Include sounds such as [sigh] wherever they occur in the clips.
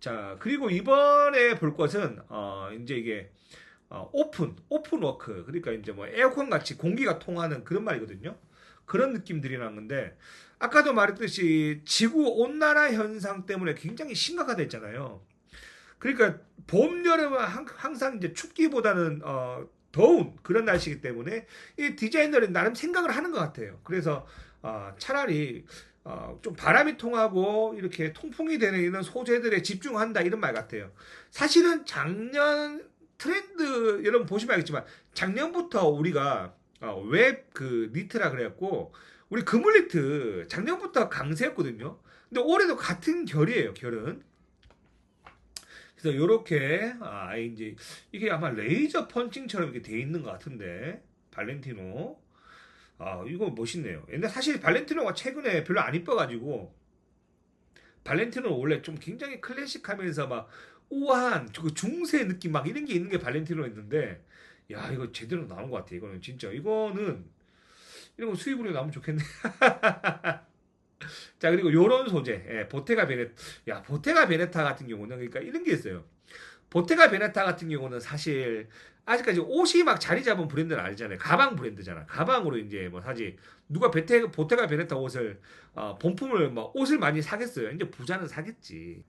자, 그리고 이번에 볼 것은, 어, 이제 이게, 어, 오픈, 오픈 워크. 그러니까 이제 뭐 에어컨 같이 공기가 통하는 그런 말이거든요. 그런 느낌들이 나는 건데, 아까도 말했듯이 지구 온난화 현상 때문에 굉장히 심각하다 했잖아요. 그러니까 봄, 여름은 항- 항상 이제 춥기보다는, 어, 더운 그런 날씨이기 때문에 이 디자이너는 나름 생각을 하는 것 같아요. 그래서, 어, 차라리 어, 좀 바람이 통하고 이렇게 통풍이 되는 이런 소재들에 집중한다 이런 말 같아요. 사실은 작년 트렌드 여러분 보시면 알겠지만 작년부터 우리가 어, 웹그 니트라 그래갖고 우리 그물 니트 작년부터 강세였거든요. 근데 올해도 같은 결이에요. 결은. 그래서 요렇게 아 이제 이게 아마 레이저 펀칭처럼 이렇게 돼 있는 것 같은데 발렌티노 아 이거 멋있네요. 근데 사실 발렌티노가 최근에 별로 안 이뻐가지고 발렌티노는 원래 좀 굉장히 클래식하면서 막 우아한 그 중세 느낌 막 이런 게 있는 게 발렌티노였는데 야 이거 제대로 나온 것 같아. 이거는 진짜 이거는 이런 거 수입으로 나오면 좋겠네. [laughs] 자 그리고 요런 소재 예, 보테가 베네 야 보테가 베네타 같은 경우는 그러니까 이런 게 있어요. 보테가 베네타 같은 경우는 사실 아직까지 옷이 막 자리 잡은 브랜드는 아니잖아요. 가방 브랜드잖아. 가방으로 이제 뭐 사지 누가 베테 보테가 베네타 옷을 어, 본품을 뭐 옷을 많이 사겠어요. 이제 부자는 사겠지.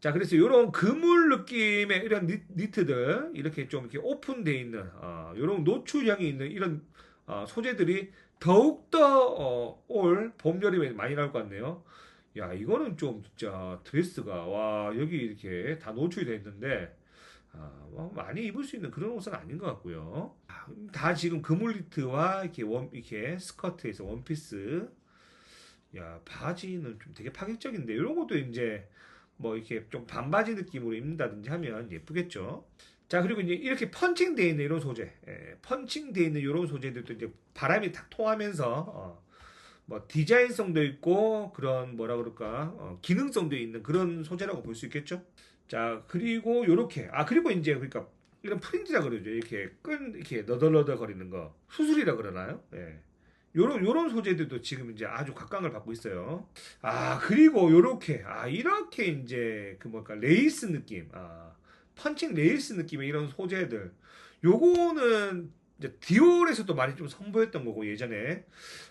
자 그래서 이런 그물 느낌의 이런 니, 니트들 이렇게 좀 이렇게 오픈돼 있는 어, 이런 노출형이 있는 이런 어, 소재들이 더욱더 어, 올봄 여름에 많이 나올 것 같네요. 야 이거는 좀 진짜 드레스가 와 여기 이렇게 다 노출이 돼 있는데 아, 뭐 많이 입을 수 있는 그런 옷은 아닌 것 같고요. 아, 다 지금 그물 니트와 이렇게 원 이렇게 스커트에서 원피스. 야 바지는 좀 되게 파격적인데 이런 것도 이제 뭐 이렇게 좀 반바지 느낌으로 입는다든지 하면 예쁘겠죠. 자 그리고 이제 이렇게 펀칭되어 있는 이런 소재, 예, 펀칭되어 있는 이런 소재들도 이제 바람이 탁 통하면서 어, 뭐 디자인성도 있고 그런 뭐라 그럴까 어, 기능성도 있는 그런 소재라고 볼 수 있겠죠. 자 그리고 요렇게 아 그리고 이제 그러니까 이런 프린트라 그러죠. 이렇게 끈 이렇게 너덜너덜 거리는 거 수술이라 그러나요? 예. 요런 요런 소재들도 지금 이제 아주 각광을 받고 있어요. 아 그리고 요렇게 아 이렇게 이제 그 뭘까 레이스 느낌 아 펀칭 레이스 느낌의 이런 소재들 요거는 이제 디올에서도 많이 좀 선보였던 거고 예전에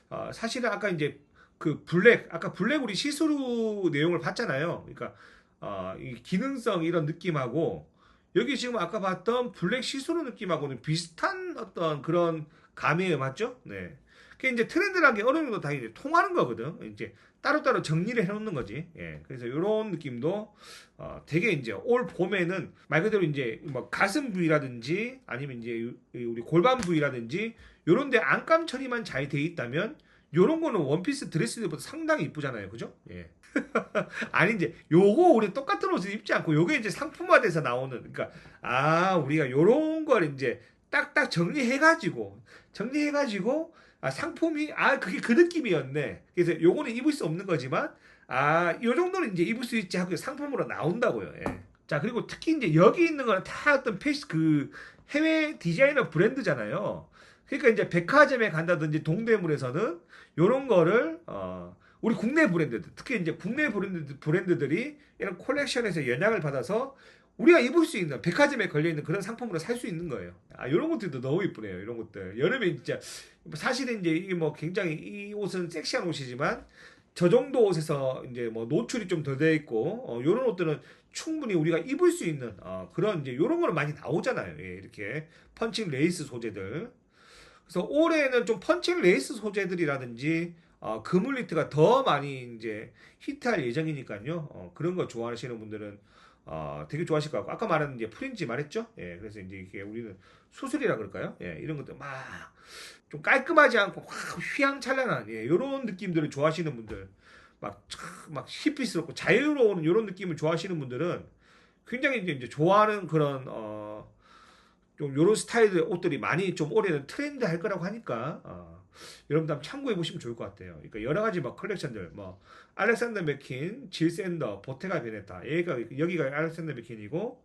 아, 사실은 아까 이제 그 블랙 아까 블랙 우리 시스루 내용을 봤잖아요. 그러니까 아, 이 기능성 이런 느낌하고 여기 지금 아까 봤던 블랙 시스루 느낌하고는 비슷한 어떤 그런 감이에요, 맞죠? 네. 그게 이제 트렌드라는 게 어느 정도 다 이제 통하는 거거든. 이제 따로따로 정리를 해놓는 거지. 예. 그래서 이런 느낌도 어, 되게 이제 올 봄에는 말 그대로 이제 뭐 가슴 부위라든지 아니면 이제 이- 우리 골반 부위라든지 요런데 안감 처리만 잘 돼 있다면 요런 거는 원피스 드레스들보다 상당히 이쁘잖아요. 그죠? 예. [laughs] 아니 이제 요거 우리 똑같은 옷을 입지 않고 요게 이제 상품화돼서 나오는 그러니까 아 우리가 요런 걸 이제 딱딱 정리해 가지고 정리해 가지고 아 상품이 아 그게 그 느낌이었네. 그래서 요거는 입을 수 없는 거지만 아 요 정도는 이제 입을 수 있지 하고 상품으로 나온다고요. 예. 자 그리고 특히 이제 여기 있는 거는 다 어떤 패시 그 해외 디자이너 브랜드잖아요. 그러니까 이제 백화점에 간다든지 동대문에서는 요런 거를 어 우리 국내 브랜드들 특히 이제 국내 브랜드 브랜드들이 이런 콜렉션에서 영향을 받아서 우리가 입을 수 있는 백화점에 걸려 있는 그런 상품으로 살 수 있는 거예요. 아 이런 것들도 너무 이쁘네요. 이런 것들 여름에 진짜 사실은 이제 이게 뭐 굉장히 이 옷은 섹시한 옷이지만 저 정도 옷에서 이제 뭐 노출이 좀 더 돼 있고 어, 이런 옷들은 충분히 우리가 입을 수 있는 어, 그런 이제 이런 거는 많이 나오잖아요. 예, 이렇게 펀칭 레이스 소재들. 그래서 올해는 좀 펀칭 레이스 소재들이라든지 어, 그물 니트가 더 많이 이제 히트할 예정이니까요. 어, 그런 거 좋아하시는 분들은 어, 되게 좋아하실 것 같고 아까 말한 이제 프린지 말했죠. 예, 그래서 이제 이게 우리는 수술이라 그럴까요? 예, 이런 것들 막좀 깔끔하지 않고 확 휘황찬란한 예, 이런 느낌들을 좋아하시는 분들 막 막 히피스럽고 자유로운 이런 느낌을 좋아하시는 분들은 굉장히 이제, 좋아하는 그런 어, 좀 이런 스타일의 옷들이 많이 좀 올해는 트렌드 할 거라고 하니까 어, 여러분들 한번 참고해 보시면 좋을 것 같아요. 그러니까 여러 가지 막 컬렉션들 뭐 알렉산더 맥킨, 질 샌더, 보테가 베네타 얘가 여기가 알렉산더 맥킨이고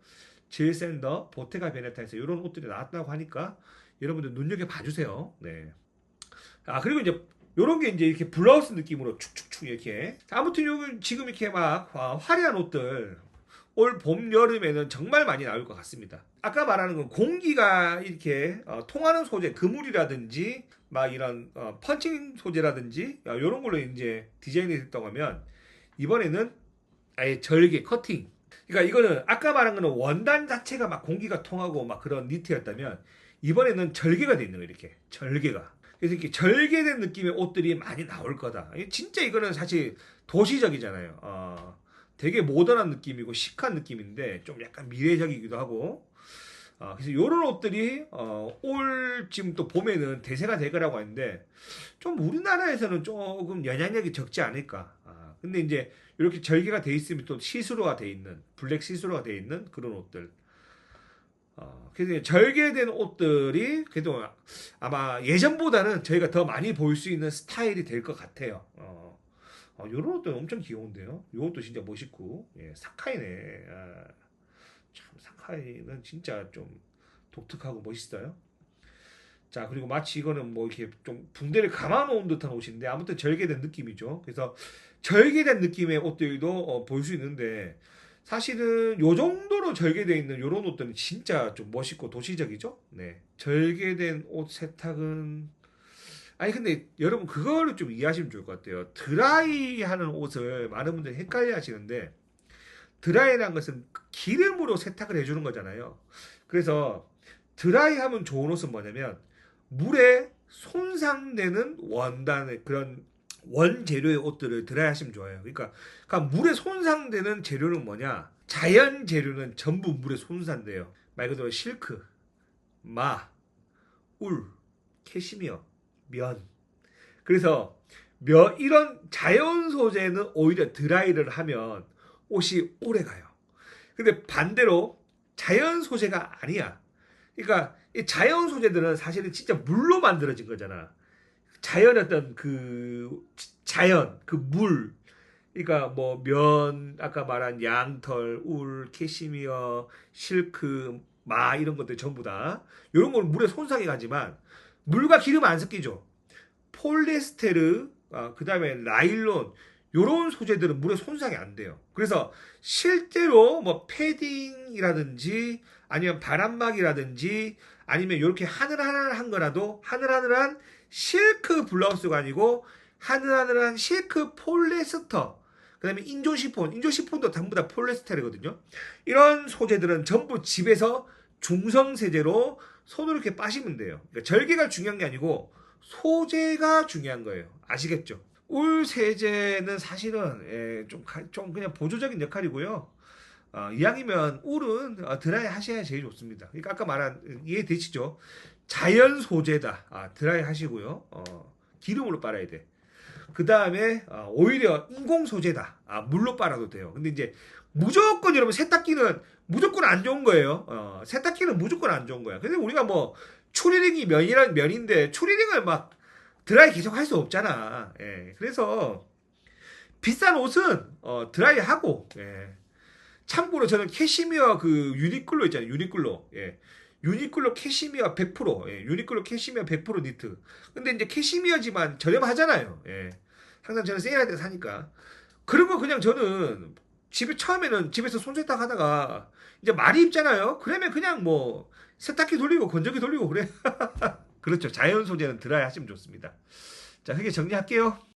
질 샌더, 보테가 베네타에서 이런 옷들이 나왔다고 하니까 여러분들 눈여겨 봐주세요. 네. 아 그리고 이제 요런 게 이제 이렇게 블라우스 느낌으로 축축축 이렇게 아무튼 요 지금 이렇게 막 아, 화려한 옷들 올 봄 여름에는 정말 많이 나올 것 같습니다. 아까 말하는 건 공기가 이렇게 어, 통하는 소재, 그물이라든지 막 이런 어, 펀칭 소재라든지 이런 걸로 이제 디자인이 됐다고 하면 이번에는 아예 절개 커팅. 그러니까 이거는 아까 말한 거는 원단 자체가 막 공기가 통하고 막 그런 니트였다면 이번에는 절개가 돼 있는 거예요 이렇게 절개가. 그래서 이렇게 절개된 느낌의 옷들이 많이 나올 거다. 진짜 이거는 사실 도시적이잖아요. 어, 되게 모던한 느낌이고 시크한 느낌인데 좀 약간 미래적이기도 하고 어, 그래서 이런 옷들이 어, 올 지금 또 봄에는 대세가 될 거라고 하는데 좀 우리나라에서는 조금 영향력이 적지 않을까. 아, 근데 이제 이렇게 절개가 돼 있으면 또 시스루가 돼 있는 블랙 시스루가 돼 있는 그런 옷들. 어, 그래서 절개된 옷들이 그래도 아마 예전보다는 저희가 더 많이 볼 수 있는 스타일이 될 것 같아요. 어, 어, 요런 옷도 엄청 귀여운데요. 요것도 진짜 멋있고, 예, 사카이네. 아, 참, 사카이는 진짜 좀 독특하고 멋있어요. 자, 그리고 마치 이거는 뭐 이렇게 좀 붕대를 감아 놓은 듯한 옷인데, 아무튼 절개된 느낌이죠. 그래서 절개된 느낌의 옷들도 어, 볼수 있는데, 사실은 요 정도로 절개되어 있는 요런 옷들은 진짜 좀 멋있고 도시적이죠. 네. 절개된 옷 세탁은 아니 근데 여러분 그거를 좀 이해하시면 좋을 것 같아요. 드라이 하는 옷을 많은 분들이 헷갈려 하시는데 드라이라는 것은 기름으로 세탁을 해주는 거잖아요. 그래서 드라이 하면 좋은 옷은 뭐냐면 물에 손상되는 원단의 그런 원재료의 옷들을 드라이 하시면 좋아요. 그러니까, 그러니까 물에 손상되는 재료는 뭐냐? 자연 재료는 전부 물에 손상돼요. 말 그대로 실크, 마, 울, 캐시미어, 면. 그래서 면 이런 자연 소재는 오히려 드라이를 하면 옷이 오래 가요. 근데 반대로 자연 소재가 아니야. 그러니까 이 자연 소재들은 사실은 진짜 물로 만들어진 거잖아. 자연 어떤 그 자연 그 물 그러니까 뭐 면 아까 말한 양털, 울, 캐시미어, 실크, 마 이런 것들 전부 다 이런 건 물에 손상이 가지만 물과 기름 안 섞이죠. 폴리에스테르, 아, 그 다음에 라일론 이런 소재들은 물에 손상이 안 돼요. 그래서 실제로 뭐 패딩이라든지 아니면 바람막이라든지 아니면 이렇게 하늘하늘한 거라도 하늘하늘한 실크 블라우스가 아니고 하늘하늘한 실크 폴리에스터 그 다음에 인조 시폰 인조 시폰도 전부 다 폴리에스테르거든요 이런 소재들은 전부 집에서 중성세제로 손으로 이렇게 빠시면 돼요 그러니까 절개가 중요한 게 아니고 소재가 중요한 거예요 아시겠죠 울 세제는 사실은 예, 좀, 좀 그냥 보조적인 역할이고요 어, 이왕이면 울은 어, 드라이 하셔야 제일 좋습니다. 그러니까 아까 말한 이해되시죠? 자연 소재다. 아, 드라이 하시고요. 어, 기름으로 빨아야 돼. 그 다음에 어, 오히려 인공 소재다. 아, 물로 빨아도 돼요. 근데 이제 무조건 여러분 세탁기는 무조건 안 좋은 거예요. 어, 세탁기는 무조건 안 좋은 거야. 근데 우리가 뭐 추리링이 면이란 면인데 추리링을 막 드라이 계속 할 수 없잖아. 예, 그래서 비싼 옷은 어, 드라이 하고 예. 참고로 저는 캐시미어 그 유니클로 있잖아요. 유니클로. 예. 유니클로 캐시미어 100%. 예. 유니클로 캐시미어 100% 니트. 근데 이제 캐시미어지만 저렴하잖아요. 예. 항상 저는 세일할 때 사니까. 거 그냥 저는 집에 처음에는 집에서 손세탁 하다가 이제 말이 입잖아요. 그러면 그냥 뭐 세탁기 돌리고 건조기 돌리고 그래. [laughs] 그렇죠. 자연 소재는 드라이 하시면 좋습니다. 자, 그게 정리할게요.